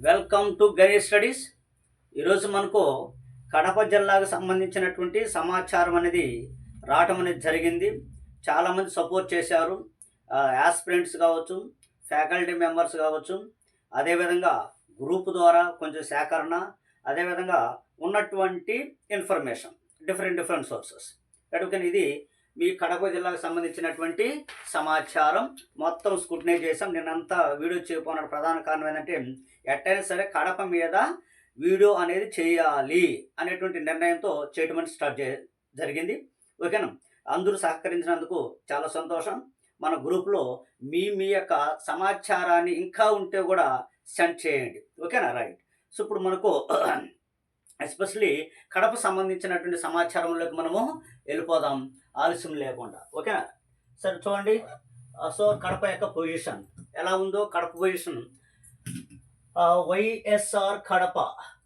Welcome to Ganesh studies ఈరోజు మనకు కడప జిల్లాకు సంబంధించినటువంటి సమాచారం అనేది రావటం అనేది జరిగింది. చాలామంది సపోర్ట్ చేశారు. యాస్పిరెంట్స్ కావచ్చు ఫ్యాకల్టీ మెంబర్స్ కావచ్చు. అదేవిధంగా గ్రూప్ ద్వారా కొంచెం సేకరణ అదేవిధంగా ఉన్నటువంటి ఇన్ఫర్మేషన్ డిఫరెంట్ డిఫరెంట్ సోర్సెస్ కనుక ఇది మీ కడప జిల్లాకు సంబంధించినటువంటి సమాచారం మొత్తం స్క్రూటినైజ్ చేసాం నేనంతా వీడియో చేయకపోవడానికి ప్రధాన కారణం ఏంటంటే ఎట్టయినా సరే కడప మీద వీడియో అనేది చేయాలి అనేటువంటి నిర్ణయంతో చేయటం అనేది స్టార్ట్ చే జరిగింది. ఓకేనా? అందరూ సహకరించినందుకు చాలా సంతోషం. మన గ్రూప్లో మీ మీ యొక్క సమాచారాన్ని ఇంకా ఉంటే కూడా సెండ్ చేయండి. ఓకేనా? రైట్. సో ఇప్పుడు మనకు ఎస్పెషలీ కడప సంబంధించినటువంటి సమాచారంలోకి మనము వెళ్ళిపోదాం. ఆలస్యం లేకుండా. ఓకేనా? సరే చూడండి. సో కడప యొక్క పొజిషన్ ఎలా ఉందో Kadapa position YSR Kadapa.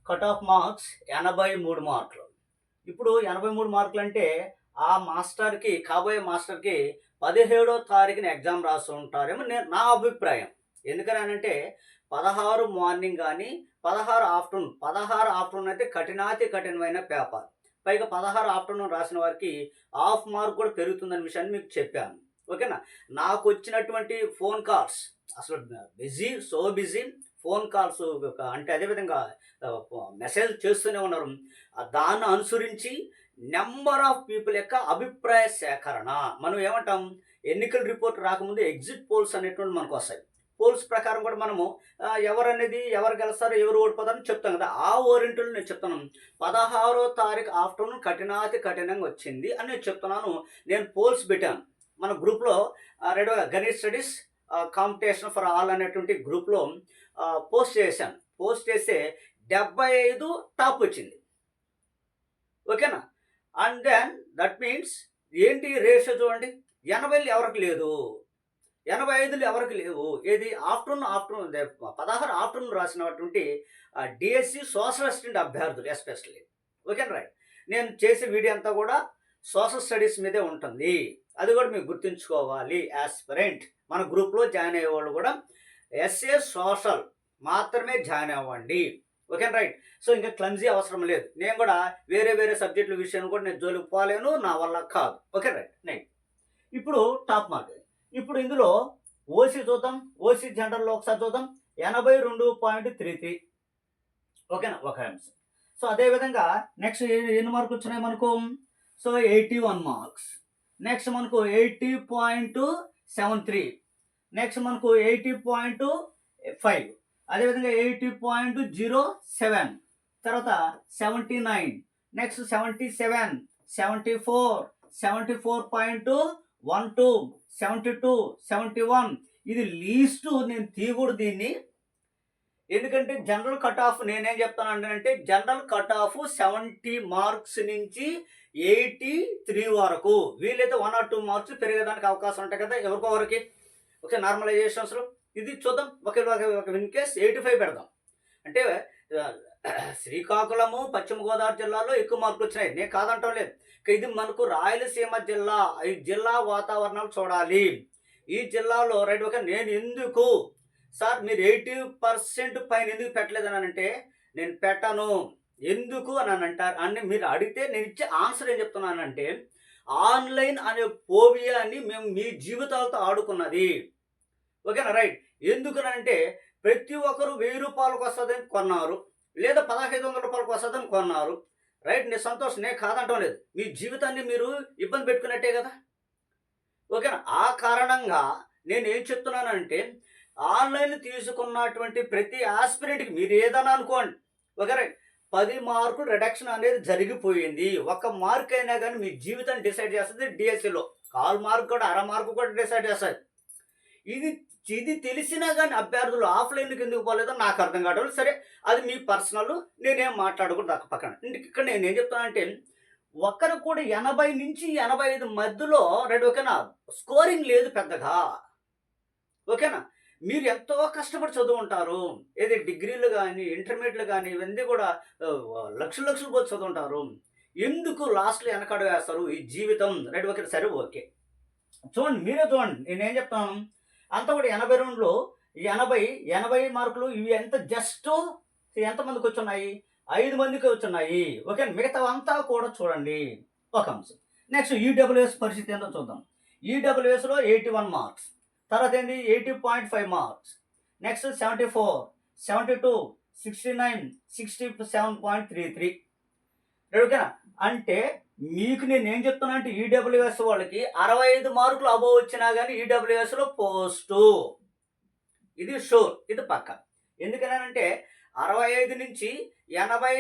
Cut off marks ఎనభై మూడు మార్కులు. ఇప్పుడు ఎనభై మూడు మార్కులు అంటే ఆ మాస్టర్కి కాబోయే మాస్టర్కి పదిహేడో తారీఖున ఎగ్జామ్ రాసి ఉంటారేమో నేను నా అభిప్రాయం. ఎందుకనంటే పదహారు మార్నింగ్ కానీ పదహారు ఆఫ్టర్నూన్ పదహారు ఆఫ్టర్నూన్ అయితే కఠినాతి కఠినమైన పేపర్. పైగా పదహారు ఆఫ్టర్నూన్ రాసిన వారికి హాఫ్ మార్క్ కూడా పెరుగుతుందనే విషయాన్ని మీకు చెప్పాను. ఓకేనా? నాకు వచ్చినటువంటి ఫోన్ కాల్స్ అసలు busy so busy phone calls అంటే అదేవిధంగా మెసేజ్ చేస్తూనే ఉన్నారు. దాన్ని అనుసరించి నెంబర్ ఆఫ్ పీపుల్ యొక్క అభిప్రాయ సేకరణ. మనం ఏమంటాం? ఎన్నికల రిపోర్ట్ రాకముందు ఎగ్జిట్ పోల్స్ అనేటువంటి మనకు వస్తాయి. పోల్స్ ప్రకారం కూడా మనము ఎవరు ఎవరనేది ఎవరు గెలుస్తారో ఎవరు ఓడిపోతారని చెప్తాం కదా. ఆ ఓరింటిలో నేను చెప్తాను. పదహారో తారీఖు ఆఫ్టర్నూన్ కఠినాతి కఠినంగా వచ్చింది అని నేను చెప్తున్నాను. నేను పోల్స్ పెట్టాను. మన గ్రూప్లో ready Ganesh studies competition for all అనేటువంటి గ్రూప్లో పోస్ట్ చేశాను. పోస్ట్ చేస్తే డెబ్బై ఐదు టాప్ వచ్చింది. ఓకేనా? అండ్ దెన్ దట్ మీన్స్ ఏంటి రేషియో చూడండి. ఎనభైలు ఎవరికి లేదు. ఎనభై ఐదులు ఎవరికి లేవు. ఏది? ఆఫ్టర్నూన్ ఆఫ్టర్నూన్ పదహారు ఆఫ్టర్నూన్ రాసినటువంటి డిఎస్సి సోషల్ అసిస్టెంట్ అభ్యర్థులు ఎస్పెషల్లీ. Okay right? నేను చేసే వీడియో అంతా కూడా సోషల్ స్టడీస్ మీదే ఉంటుంది. అది కూడా మీరు గుర్తుంచుకోవాలి యాస్పిరెంట్ మన గ్రూప్లో జాయిన్ అయ్యే వాళ్ళు కూడా ఎస్ఏ సోషల్ మాత్రమే జాయిన్ అవ్వండి. Okay right? సో ఇంకా క్లమ్జీ అవసరం లేదు. నేను కూడా వేరే వేరే సబ్జెక్టుల విషయాన్ని కూడా నేను జోలికి పోలేను నా వల్ల కాదు. Okay right? నేను. ఇప్పుడు టాప్ మార్క్. ఇప్పుడు ఇందులో ఓసీ చూద్దాం ఓసీ జనరల్లో ఒకసారి చూద్దాం. ఎనభై రెండు పాయింట్ త్రీ త్రీ. ఓకేనా? ఒక అంశం సో అదేవిధంగా నెక్స్ట్ ఎన్ని మార్కులు వచ్చినాయి మనకు? So eighty one marks. Next మనకు eighty point seven three. Next మనకు ఎయిటీ పాయింట్ ఫైవ్. అదేవిధంగా ఎయిటీ పాయింట్ జీరో సెవెన్. తర్వాత seventy nine. Next seventy seven seventy four seventy four point one two seventy two seventy one. ఇది least నేను తీయకూడదు దీన్ని. ఎందుకంటే general cut of నేనేం చెప్తాను అంటే general cut off seventy marks నుంచి ఎయిటీ త్రీ వరకు. వీలైతే వన్ ఆర్ టూ మార్క్స్ పెరిగేదానికి అవకాశం ఉంటాయి కదా ఎవరికో వరకు ఓకే నార్మలైజేషన్స్లో. ఇది చూద్దాం. ఒక ఒక ఇన్ కేస్ ఎయిటీ ఫైవ్ పెడదాం. అంటే శ్రీకాకుళము పశ్చిమ గోదావరి జిల్లాలో ఎక్కువ మార్కులు వచ్చినాయి. నేను కాదంటాం లేదు. ఇది మనకు రాయలసీమ జిల్లా ఈ జిల్లా వాతావరణం చూడాలి. ఈ జిల్లాలో రైట్ ఓకే నేను ఎందుకు? సార్ మీరు ఎయిటీ పర్సెంట్ పైన ఎందుకు పెట్టలేదని అంటే నేను పెట్టను. ఎందుకు అని అంటారు. అని మీరు అడిగితే నేను ఇచ్చే ఆన్సర్ ఏం చెప్తున్నానంటే ఆన్లైన్ అనే పోవియాని మేము మీ జీవితాలతో ఆడుకున్నది. ఓకేనా? రైట్. ఎందుకనంటే ప్రతి ఒక్కరు వెయ్యి రూపాయలకు వస్తుందని కొన్నారు లేదా పదహైదు వందల రూపాయలకు వస్తుందని కొన్నారు. రైట్ నీ సంతోషం నేను కాదంటం లేదు. మీ జీవితాన్ని మీరు ఇబ్బంది పెట్టుకున్నట్టే కదా? ఓకేనా ఆ కారణంగా నేను ఏం చెప్తున్నానంటే ఆన్లైన్ తీసుకున్నటువంటి ప్రతి ఆస్పిరెంట్కి మీరు ఏదైనా అనుకోండి. ఓకే రైట్ పది మార్కులు రిడక్షన్ అనేది జరిగిపోయింది. ఒక మార్క్ అయినా కానీ మీ జీవితాన్ని డిసైడ్ చేస్తుంది డిఎస్సిలో కాల్ మార్క్ కూడా అర మార్క్ కూడా డిసైడ్ చేస్తుంది. ఇది ఇది తెలిసినా కానీ అభ్యర్థులు ఆఫ్లైన్కి ఎందుకు పోలేదో నాకు అర్థం కావడం సరే అది మీ పర్సనల్ నేనేం మాట్లాడకూడదు నాకు పక్కన. ఇక్కడ నేను ఏం చెప్తానంటే ఒక్కరు కూడా ఎనభై నుంచి ఎనభై ఐదు మధ్యలో రెండు ఓకేనా? స్కోరింగ్ లేదు పెద్దగా. ఓకేనా? మీరు ఎంతో కష్టపడి చదువుంటారు ఏది డిగ్రీలు కానీ ఇంటర్మీడియట్లు కానీ ఇవన్నీ కూడా లక్షలు లక్షలు పోయి చదువుంటారు ఎందుకు లాస్ట్లో వెనకడు వేస్తారు ఈ జీవితం? రెడ్ ఓకే సరే ఓకే. చూడండి మీరే చూడండి. నేనేం చెప్తాను? అంతా కూడా ఎనభై రెండులో ఎనభై ఎనభై మార్కులు ఇవి ఎంత జస్ట్ ఎంతమందికి వచ్చున్నాయి ఐదు మందికి వచ్చున్నాయి ఓకే మిగతా అంతా కూడా చూడండి. ఒక అంశం నెక్స్ట్ ఈడబ్ల్యూఎస్ పరిస్థితి ఏంటో చూద్దాం. ఈడబ్ల్యూఎస్లో ఎయిటీ వన్ మార్క్స్ తర్వాత ఏంటి? Eighty point five marks next seventy four seventy two sixty nine sixty seven point three three ఓకేనా? అంటే మీకు నేను ఏం చెప్తున్నా అంటే ఈడబ్ల్యూఎస్ వాళ్ళకి అరవై ఐదు మార్కులు అబోవ్ వచ్చినా కానీ ఈడబ్ల్యూఎస్లో పోస్టు. ఇది షూర్ ఇది పక్క. ఎందుకనంటే అరవై ఐదు నుంచి ఎనభై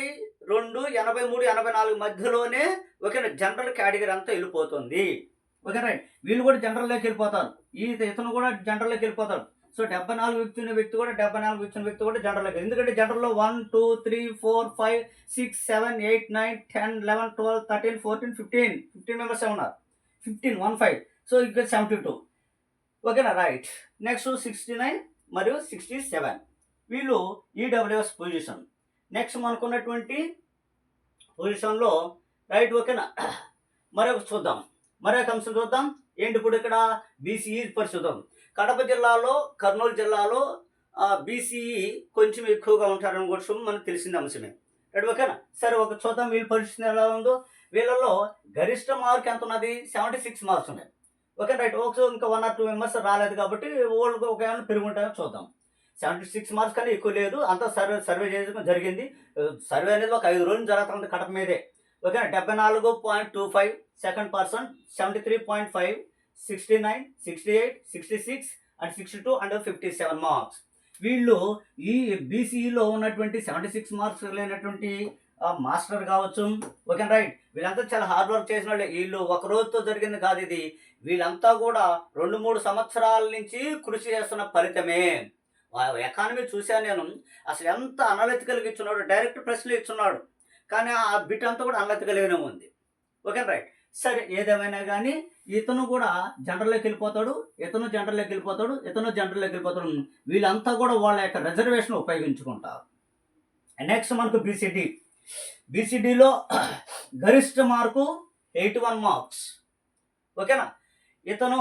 రెండు ఎనభై మూడు ఎనభై నాలుగు మధ్యలోనే ఒక జనరల్ కేటగిరీ అంతా వెళ్ళిపోతుంది. ఓకే రైట్ వీళ్ళు కూడా జనరల్లోకి వెళ్ళిపోతారు. ఈ ఇతను కూడా జనరల్లోకి వెళ్ళిపోతారు సో డెబ్బై నాలుగు వ్యక్తి వ్యక్తి కూడా డెబ్బై నాలుగు వ్యక్తి వ్యక్తి కూడా జనరల్లోకి ఎందుకంటే జనరల్లో one two three four five six seven eight nine ten eleven twelve thirteen fourteen fifteen fifteen members ఉన్నారు. ఫిఫ్టీన్ వన్ ఫైవ్ సో ఇక్కడ సెవెంటీ టూ ఓకేనా రైట్ నెక్స్ట్ సిక్స్టీ నైన్ మరియు సిక్స్టీ సెవెన్ వీళ్ళు ఈడబ్ల్యూఎస్ పొజిషన్ నెక్స్ట్ మనకున్నటువంటి పొజిషన్లో right ఓకేనా మరొక చూద్దాం. మరొక అంశం చూద్దాం. ఏంటి ఇప్పుడు ఇక్కడ? బీసీఈ పరిశుద్ధం. కడప జిల్లాలో కర్నూలు జిల్లాలో బీసీఈ కొంచెం ఎక్కువగా ఉంటారని కూడా మనకు తెలిసిన అంశమే. రైట్ ఓకేనా? సరే ఒక చూద్దాం వీళ్ళ పరిస్థితి ఎలా ఉందో. వీళ్ళలో గరిష్ట మార్క్ ఎంత ఉన్నది? సెవెంటీ సిక్స్ మార్క్స్ ఉన్నాయి. ఓకే రైట్ ఓకే ఇంకా వన్ ఆర్ టూ మెంబర్స్ రాలేదు కాబట్టి ఓల్డ్ ఒక ఏమైనా పెరుగుంటాయో చూద్దాం. సెవెంటీ సిక్స్ మార్క్స్ కానీ ఎక్కువ లేదు. అంతా సర్వే సర్వే చేయడం జరిగింది. సర్వే అనేది ఒక ఐదు రోజులు జరుగుతుంది కడప మీదే. ఓకేనా? డెబ్బై నాలుగు point two five second person seventy three point five sixty nine sixty eight sixty six and sixty two and fifty seven marks వీళ్ళు ఈ బీసీఈలో ఉన్నటువంటి సెవెంటీ సిక్స్ మార్క్స్ లేనటువంటి మాస్టర్ కావచ్చు. ఓకే రైట్ వీళ్ళంతా చాలా హార్డ్ వర్క్ చేసిన వాళ్ళు. వీళ్ళు ఒక రోజుతో జరిగింది కాదు ఇది. వీళ్ళంతా కూడా రెండు మూడు సంవత్సరాల నుంచి కృషి చేస్తున్న ఫలితమే. ఎకానమీ చూశాను నేను. అసలు ఎంత అనలితికల్గా ఇచ్చున్నాడు డైరెక్ట్ ప్రశ్నలు ఇచ్చున్నాడు. కానీ ఆ బిట్ అంతా కూడా అనలితికల్గానే ఉంది. ఓకే రైట్ సరే ఏదేమైనా కానీ ఇతను కూడా జనరల్లోకి వెళ్ళిపోతాడు ఇతను జనరల్లోకి వెళ్ళిపోతాడు ఇతను జనరల్లోకి వెళ్ళిపోతాడు. వీళ్ళంతా కూడా వాళ్ళ యొక్క రిజర్వేషన్ ఉపయోగించుకుంటారు. నెక్స్ట్ మనకు బీసీడీ బీసీడీలో గరిష్ట మార్కు ఎయిటీ వన్ మార్క్స్ ఓకేనా ఇతను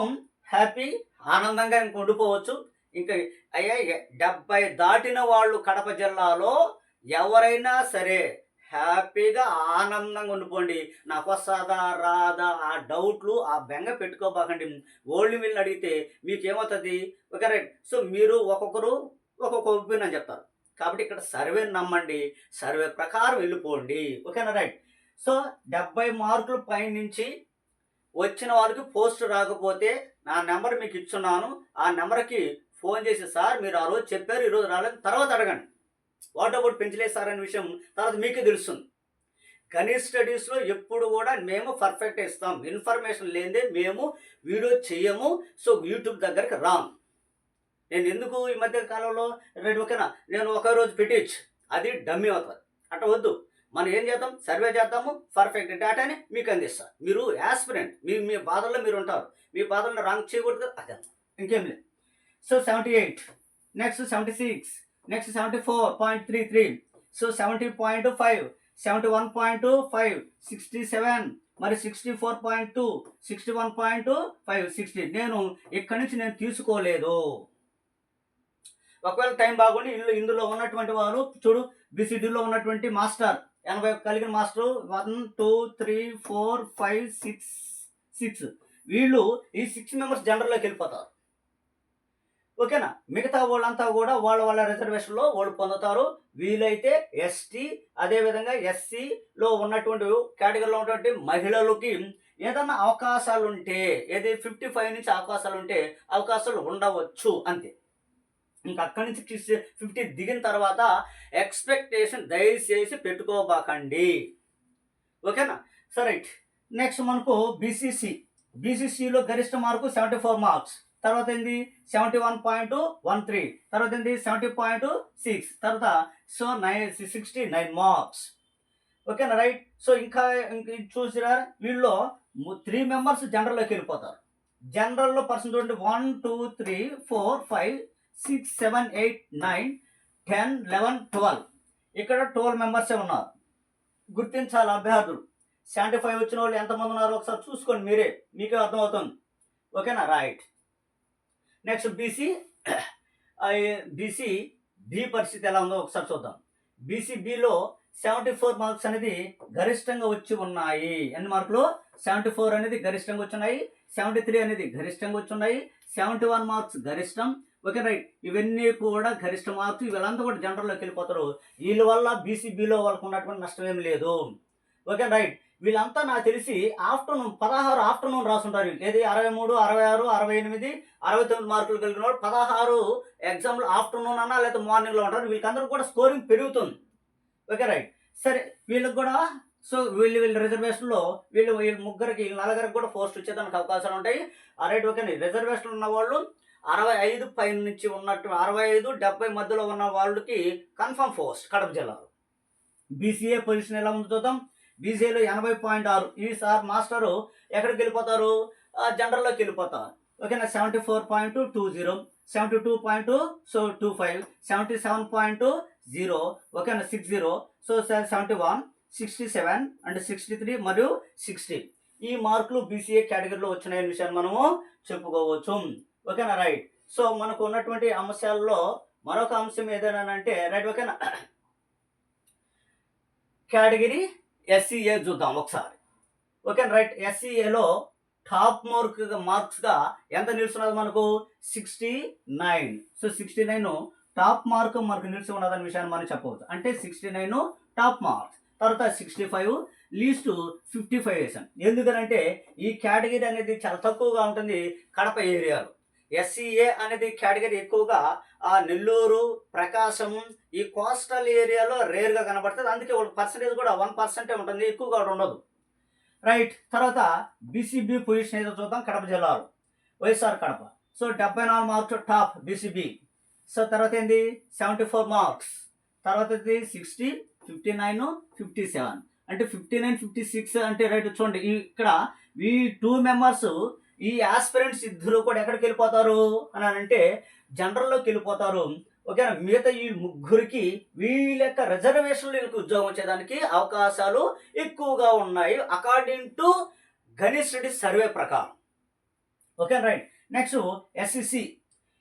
హ్యాపీ ఆనందంగా ఇంక ఉండిపోవచ్చు. ఇంకా అయ్యా డెబ్బై దాటిన వాళ్ళు కడప జిల్లాలో ఎవరైనా సరే హ్యాపీగా ఆనందంగా ఉండిపోండి. నాకు వస్తుందా రాదా ఆ డౌట్లు ఆ బెంగ పెట్టుకోబాకండి. ఓల్డ్ మిల్ని అడిగితే మీకేమవుతుంది? Okay right. సో మీరు ఒక్కొక్కరు ఒక్కొక్క ఒపీనియన్ చెప్తారు. కాబట్టి ఇక్కడ సర్వే నమ్మండి. సర్వే ప్రకారం వెళ్ళిపోండి. ఓకేనా రైట్. సో డెబ్బై మార్కులు పైన నుంచి వచ్చిన వారికి పోస్ట్ రాకపోతే నా నెంబర్ మీకు ఇచ్చున్నాను. ఆ నెంబర్కి ఫోన్ చేసి సార్ మీరు ఆ రోజు చెప్పారు ఈరోజు రాలేదు. తర్వాత అడగండి. వాట్ అబౌట్ పెంచలేదు సార్ అనే విషయం తర్వాత మీకే తెలుస్తుంది. గణిత్ స్టడీస్లో ఎప్పుడు కూడా మేము పర్ఫెక్ట్ ఇస్తాం. ఇన్ఫర్మేషన్ లేనిదే మేము వీడియో చేయము సో యూట్యూబ్ దగ్గరికి రాము. నేను ఎందుకు ఈ మధ్య కాలంలో రెండు ఓకేనా నేను ఒక రోజు పెట్టించు అది డమ్మీ అవుతుంది. అట్లా వద్దు. మనం ఏం చేద్దాం? సర్వే చేద్దాము. పర్ఫెక్ట్ డేటాని మీకు అందిస్తాం. మీరు యాస్పిరెంట్. మీ మీ బాధల్లో మీరు ఉంటారు. మీ బాధల్లో రాంగ్ చేయకూడదు. అదే ఇంకేం లేదు. So seventy eight. Next seventy six. Next seventy four point three three so seventy point five seventy one point five sixty seven మరి sixty four point two sixty one point five sixty నేను ఇక్కడి నుంచి నేను తీసుకోలేదు. ఒకవేళ time బాగుండి ఇందులో ఇందులో ఉన్నటువంటి వారు చూడు బీసీడీలో ఉన్నటువంటి మాస్టర్ ఎనభై కలిగిన master one two three four five six six. వీళ్ళు ఈ సిక్స్ మెంబర్స్ జనరల్లోకి వెళ్ళిపోతారు. ఓకేనా? మిగతా వాళ్ళంతా కూడా వాళ్ళ వాళ్ళ రిజర్వేషన్లో వాళ్ళు పొందుతారు. వీలైతే ఎస్టీ అదేవిధంగా ఎస్సీలో ఉన్నటువంటి కేటగిరీలో ఉన్నటువంటి మహిళలకి ఏదన్నా అవకాశాలు ఉంటే ఏది ఫిఫ్టీ ఫైవ్ నుంచి అవకాశాలు ఉంటే అవకాశాలు ఉండవచ్చు అంతే. ఇంకా అక్కడి నుంచి ఫిఫ్టీ దిగిన తర్వాత ఎక్స్పెక్టేషన్ దయచేసి పెట్టుకోబాకండి. ఓకేనా? సరే నెక్స్ట్ మనకు బీసీసీ బీసీసీలో గరిష్ట మార్కు సెవెంటీ ఫోర్ మార్క్స్ తర్వాత ఏంది? Seventy one point one three తర్వాత ఏంది? సెవెంటీ పాయింట్ సిక్స్ తర్వాత so nine sixty nine marks ఓకేనా రైట్ సో ఇంకా చూసినా చూసిరా? వీళ్ళు త్రీ మెంబర్స్ జనరల్లోకి వెళ్ళిపోతారు. జనరల్లో పర్సన్ చూడండి. One two three four five six seven eight nine ten eleven twelve ఇక్కడ ట్వెల్వ్ మెంబర్సే ఉన్నారు. గుర్తించాలి అభ్యర్థులు. సెవెంటీ ఫైవ్ వచ్చిన వాళ్ళు ఎంతమంది ఉన్నారో? ఒకసారి చూసుకోండి మీరే. మీకే అర్థమవుతుంది. ఓకేనా right next BC BC B పరిస్థితి ఎలా ఉందో ఒకసారి చూద్దాం. బీసీ బిలో సెవెంటీ ఫోర్ మార్క్స్ అనేది గరిష్టంగా వచ్చి ఉన్నాయి. ఎన్ని మార్కులు? సెవెంటీ ఫోర్ అనేది గరిష్టంగా వచ్చి ఉన్నాయి. సెవెంటీ త్రీ అనేది గరిష్టంగా వచ్చి ఉన్నాయి. సెవెంటీ వన్ మార్క్స్ గరిష్టం. Okay right. ఇవన్నీ కూడా గరిష్ట మార్క్స్. వీళ్ళంతా కూడా జనరల్లోకి వెళ్ళిపోతారు. వీళ్ళ వల్ల బీసీబీలో వాళ్ళకు ఉన్నటువంటి నష్టం ఏం లేదు. Okay right. వీళ్ళంతా నాకు తెలిసి ఆఫ్టర్నూన్ పదహారు ఆఫ్టర్నూన్ రాసుంటారు ఏది? అరవై మూడు అరవై ఆరు అరవై ఎనిమిది అరవై తొమ్మిది మార్కులు కలిగిన వాళ్ళు పదహారు ఎగ్జామ్లు ఆఫ్టర్నూన్ అన్నా లేదా మార్నింగ్లో ఉంటారు. వీళ్ళకందరూ కూడా స్కోరింగ్ పెరుగుతుంది. ఓకే రైట్ సరే వీళ్ళకి కూడా సో వీళ్ళు వీళ్ళ రిజర్వేషన్లో వీళ్ళు వీళ్ళు ముగ్గురికి వీళ్ళ నలుగురికి కూడా పోస్ట్ వచ్చేదానికి అవకాశాలు ఉంటాయి. ఆ రైట్ ఓకే రిజర్వేషన్ ఉన్న వాళ్ళు అరవై ఐదు పైన నుంచి ఉన్నట్టు అరవై ఐదు డెబ్బై మధ్యలో ఉన్న వాళ్ళకి కన్ఫర్మ్ పోస్ట్ కడప జిల్లాలో. బీసీఏ పొజిషన్ ఎలా ఉందో చూద్దాం. బీజేలో ఎనభై పాయింట్ ఆరు. ఈ సార్ మాస్టరు ఎక్కడికి వెళ్ళిపోతారు? జనరల్లోకి వెళ్ళిపోతారు. ఓకేనా? Seventy four point two zero. Seventy two point so two five. Seventy seven point zero. ఓకేనా? Six zero. So seventy one sixty seven and sixty three మరియు సిక్స్టీ. ఈ మార్కులు బీసీఏ కేటగిరీలో వచ్చినాయనే విషయాన్ని మనము చెప్పుకోవచ్చు. ఓకేనా? రైట్. సో మనకు ఉన్నటువంటి అంశాల్లో మరొక అంశం ఏదైనా అంటే రైట్ ఓకేనా? కేటగిరీ ఎస్సీఏ చూద్దాం ఒకసారి. ఓకే రైట్ ఎస్సీఏలో టాప్ మార్క్ మార్క్స్గా ఎంత నిలుస్తున్నది మనకు? Sixty nine so sixty nine top mark మనకు నిలిచి ఉన్నదనే విషయాన్ని మనం చెప్పవచ్చు. అంటే సిక్స్టీ నైన్ టాప్ మార్క్స్ తర్వాత sixty five least fifty five వేసాం. ఎందుకనంటే ఈ కేటగిరీ అనేది చాలా తక్కువగా ఉంటుంది కడప ఏరియాలో. ఎస్సీఏ అనేది కేటగిరీ ఎక్కువగా ఆ నెల్లూరు ప్రకాశం ఈ కోస్టల్ ఏరియాలో రేర్గా కనబడుతుంది. అందుకే పర్సంటేజ్ కూడా వన్ పర్సెంటే ఉంటుంది. ఎక్కువగా ఉండదు. రైట్ తర్వాత బీసీబీ పొజిషన్ ఏదో చూద్దాం. కడప జిల్లాలో. వైఎస్ఆర్ కడప. సో డెబ్బై నాలుగు మార్క్స్ టాప్ బీసీబీ సో తర్వాత ఏంది? సెవెంటీ ఫోర్ మార్క్స్ తర్వాత ఇది sixty fifty nine fifty seven అంటే ఫిఫ్టీ నైన్ ఫిఫ్టీ సిక్స్ అంటే రైట్ చూడండి. ఇక్కడ ఈ టూ మెంబర్స్ ఈ ఆస్పిరెంట్స్ ఇద్దరు కూడా ఎక్కడికి వెళ్ళిపోతారు? అని అంటే జనరల్లోకి వెళ్ళిపోతారు. ఓకేనా? మిగతా ఈ ముగ్గురికి వీళ్ళ యొక్క రిజర్వేషన్లు వీళ్ళకి ఉద్యోగం వచ్చేదానికి అవకాశాలు ఎక్కువగా ఉన్నాయి. According to Ganesh Reddy survey ప్రకారం. Okay right. నెక్స్ట్ ఎస్సిసి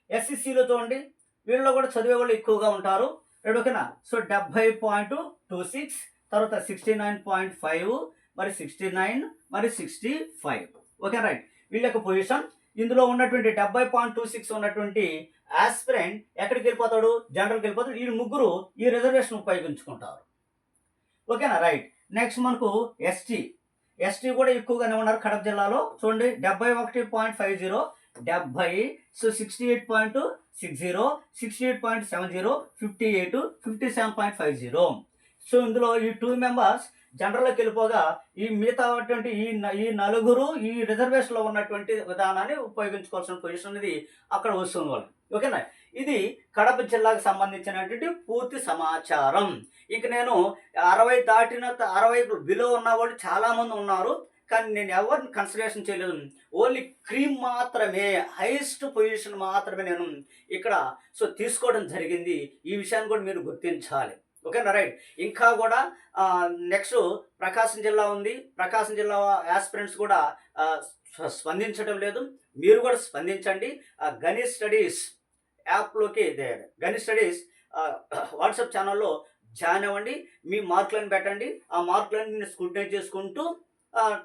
ఎస్సిసిలో చూడండి. వీళ్ళలో కూడా చదివే వాళ్ళు ఎక్కువగా ఉంటారు. రైట్ ఓకేనా? సో డెబ్బై పాయింట్ టూ సిక్స్ తర్వాత సిక్స్టీ నైన్ పాయింట్ ఫైవ్ మరి సిక్స్టీ నైన్ మరి సిక్స్టీ ఫైవ్. Okay right. వీళ్ళ యొక్క పొజిషన్. ఇందులో ఉన్నటువంటి డెబ్బై పాయింట్ టూ సిక్స్ ఉన్నటువంటి ఆస్పిరెంట్ ఎక్కడికి వెళ్ళిపోతాడు? జనరల్కి వెళ్ళిపోతాడు. వీళ్ళు ముగ్గురు ఈ రిజర్వేషన్ ఉపయోగించుకుంటారు. ఓకేనా? రైట్ నెక్స్ట్ మనకు ఎస్టీ ఎస్టీ కూడా ఎక్కువగానే ఉన్నారు కడప జిల్లాలో. చూడండి డెబ్బై ఒకటి పాయింట్ ఫైవ్ జీరో డెబ్బై so sixty eight point six zero sixty eight point seven zero fifty eight fifty seven point five zero. So ఇందులో ఈ టూ మెంబర్స్ జనరల్లోకి వెళ్ళిపోగా ఈ మిగతా ఈ ఈ నలుగురు ఈ రిజర్వేషన్లో ఉన్నటువంటి విధానాన్ని ఉపయోగించుకోవాల్సిన పొజిషన్ అనేది అక్కడ వస్తుంది వాళ్ళు ఓకేనా? ఇది కడప జిల్లాకు సంబంధించినటువంటి పూర్తి సమాచారం. ఇక నేను అరవై దాటిన అరవై బిలో ఉన్న వాళ్ళు చాలామంది ఉన్నారు కానీ నేను ఎవరిని కన్సిడరేషన్ చేయలేదు. ఓన్లీ క్రీమ్ మాత్రమే హైయెస్ట్ పొజిషన్ మాత్రమే నేను ఇక్కడ సో తీసుకోవడం జరిగింది. ఈ విషయాన్ని కూడా మీరు గుర్తించాలి. ఓకేనా రైట్ ఇంకా కూడా నెక్స్ట్ ప్రకాశం జిల్లా ఉంది ప్రకాశం జిల్లా ఆస్పిరెంట్స్ కూడా స్పందించడం లేదు మీరు కూడా స్పందించండి ఆ, గణేష్ స్టడీస్ యాప్లోకి ఇదే స్టడీస్ వాట్సాప్ ఛానల్లో జాయిన్ అవ్వండి మీ మార్కులను పెట్టండి ఆ మార్కులను నేను చేసుకుంటూ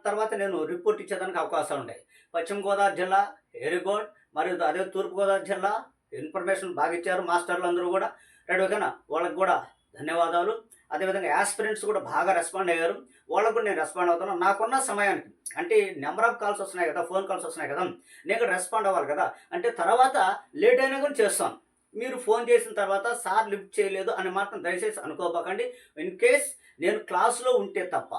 తర్వాత నేను రిపోర్ట్ ఇచ్చేదానికి అవకాశాలు ఉంటాయి పశ్చిమ గోదావరి జిల్లా వెరీ మరియు అదే తూర్పు గోదావరి జిల్లా ఇన్ఫర్మేషన్ బాగా ఇచ్చారు మాస్టర్లు అందరూ కూడా. రైట్ ఓకేనా వాళ్ళకి కూడా ధన్యవాదాలు. అదేవిధంగా యాస్పిరెంట్స్ కూడా బాగా రెస్పాండ్ అయ్యారు. వాళ్ళకు కూడా నేను రెస్పాండ్ అవుతున్నాను. నాకున్న సమయానికి అంటే నెంబర్ ఆఫ్ కాల్స్ వస్తున్నాయి కదా ఫోన్ కాల్స్ వస్తున్నాయి కదా నేను కూడా రెస్పాండ్ అవ్వాలి కదా. అంటే తర్వాత లేట్ అయినా కూడా చేస్తాను. మీరు ఫోన్ చేసిన తర్వాత సార్ లిఫ్ట్ చేయలేదు అని మాత్రం దయచేసి అనుకోబాకండి. ఇన్ కేస్ నేను క్లాస్లో ఉంటే తప్ప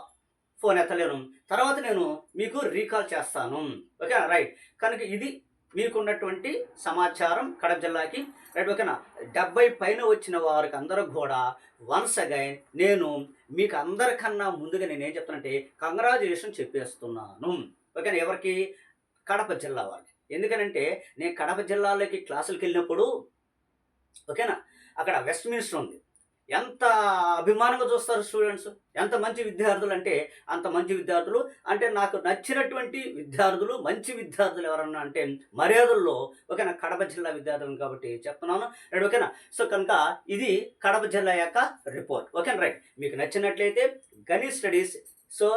ఫోన్ ఎత్తలేను. తర్వాత నేను మీకు రీకాల్ చేస్తాను. ఓకే రైట్ కనుక ఇది మీకున్నటువంటి సమాచారం కడప జిల్లాకి. రైట్ ఓకేనా? డెబ్బై పైన వచ్చిన వారికి అందరూ కూడా వన్స్ అగైన్ నేను మీకు అందరికన్నా ముందుగా నేను చెప్తానంటే కంగ్రాచులేషన్ చెప్పేస్తున్నాను. ఓకేనా? ఎవరికి? కడప జిల్లా వారికి. ఎందుకనంటే నేను కడప జిల్లాలోకి క్లాసులకు వెళ్ళినప్పుడు ఓకేనా? అక్కడ వెస్ట్ మినిస్టర్ ఉంది. ఎంత అభిమానంగా చూస్తారు స్టూడెంట్స్? ఎంత మంచి విద్యార్థులు అంటే అంత మంచి విద్యార్థులు. అంటే నాకు నచ్చినటువంటి విద్యార్థులు మంచి విద్యార్థులు ఎవరన్నా అంటే మర్యాదల్లో ఓకేనా కడప జిల్లా విద్యార్థులు కాబట్టి చెప్తున్నాను. రైట్ ఓకేనా? సో కనుక ఇది కడప జిల్లా యొక్క రిపోర్ట్. ఓకేనా రైట్. మీకు నచ్చినట్లయితే గణిత్ స్టడీస్ సో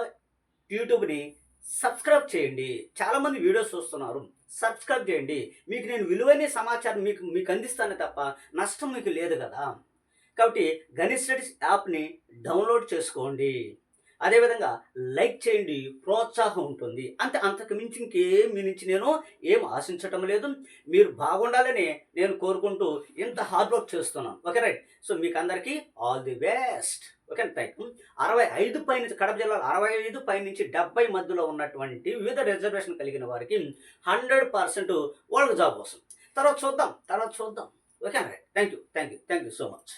యూట్యూబ్ని సబ్స్క్రైబ్ చేయండి. చాలామంది వీడియోస్ చూస్తున్నారు. సబ్స్క్రైబ్ చేయండి. మీకు నేను విలువైన సమాచారం మీకు మీకు అందిస్తాను తప్ప నష్టం మీకు లేదు కదా. కాబట్టి గణిత్ స్టడీస్ యాప్ని డౌన్లోడ్ చేసుకోండి. అదేవిధంగా లైక్ చేయండి ప్రోత్సాహం ఉంటుంది. అంతే అంతకు మించి ఇంకేం మీ నుంచి నేను ఏం ఆశించటం లేదు. మీరు బాగుండాలని నేను కోరుకుంటూ ఇంత హార్డ్ వర్క్ చేస్తున్నాను. ఓకే రైట్ సో మీకు అందరికీ all the best okay right అరవై ఐదు పై నుంచి కడప జిల్లాలో అరవై ఐదు పై నుంచి డెబ్బై మధ్యలో ఉన్నటువంటి వివిధ రిజర్వేషన్ కలిగిన వారికి హండ్రెడ్ పర్సెంట్ వాళ్ళకి జాబ్ వస్తుంది. తర్వాత చూద్దాం తర్వాత చూద్దాం. Okay right thank you thank you thank you so much